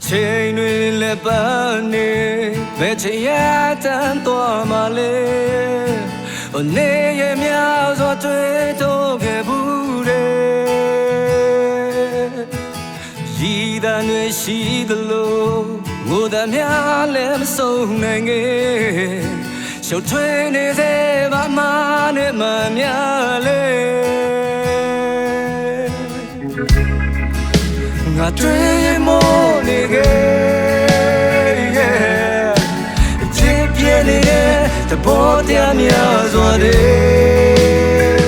ချိန်တွေလည်းပန်းနေဘယ်ချိန်ရတန်သွားမှလဲဟိုနေရများစွာတွေ့တော့ခဲ့ဘူးတဲ့ရည်တန်တွေရှိသလိုငိုတများလည်းမဆုံးနိုင်ခဲ့ရှုပ်ထွေးနေစေပါမနဲ့မှများလဲငါတွေ့ တဲ့တဘောတရားများစွာတဲ့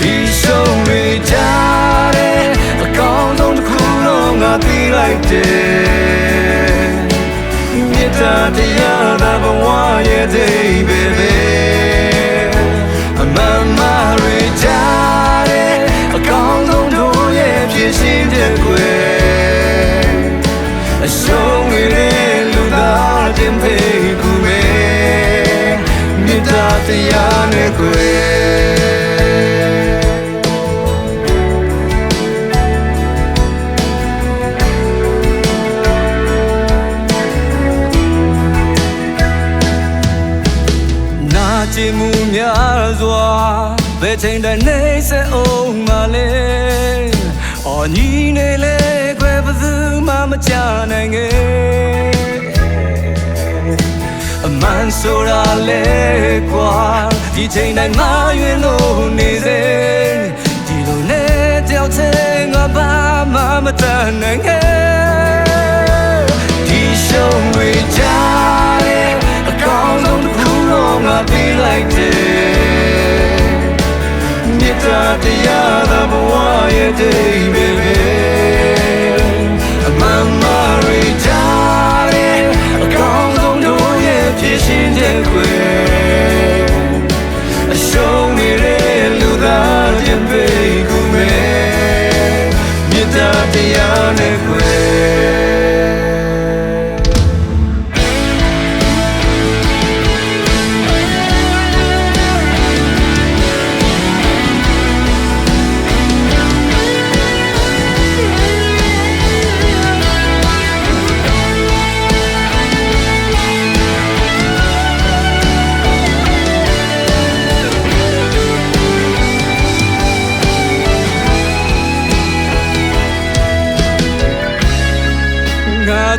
ဒီရှုံးတွေကြတဲ့အကောင်းဆုံးတစ်ခုတော့ငါသိလိုက်တယ်မြတ်တာတရားသာဘဝရဲ့ဒိဗေပဲအမမတွေကြတဲ့အကောင်းဆုံးတို့ရဲ့ဖြစ်ရှိတဲ့ကွယ်အရှုံးငယ်တဲ့လူသားချင်းဖေး တ်တာတရားနဲ့ကွယ်နာကျင်မှုများစွာဘယ်ချိန်တိုင်းနေစေအောင်မလဲအော်ညီနေလေခွဲဘယ်သူမှမချနိုင်ခဲ့အမှ န်ဆိုတာလေကွာဒီချိန်တိုင်းမရွေလို့နေစေဒီလိုနဲ့တယောက်တည်းငါဘာမှမတတ်နိုင်ခဲ့ဒီရှုံးတွေကြတဲ့အကောင်းဆုံးတစ်ခုတော့ငါပြီးလိုက်တယ်မြတ်တာတရားသာဘဝရဲ့ဒိဗေ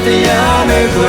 တ္တာတရားနဲ့ကွ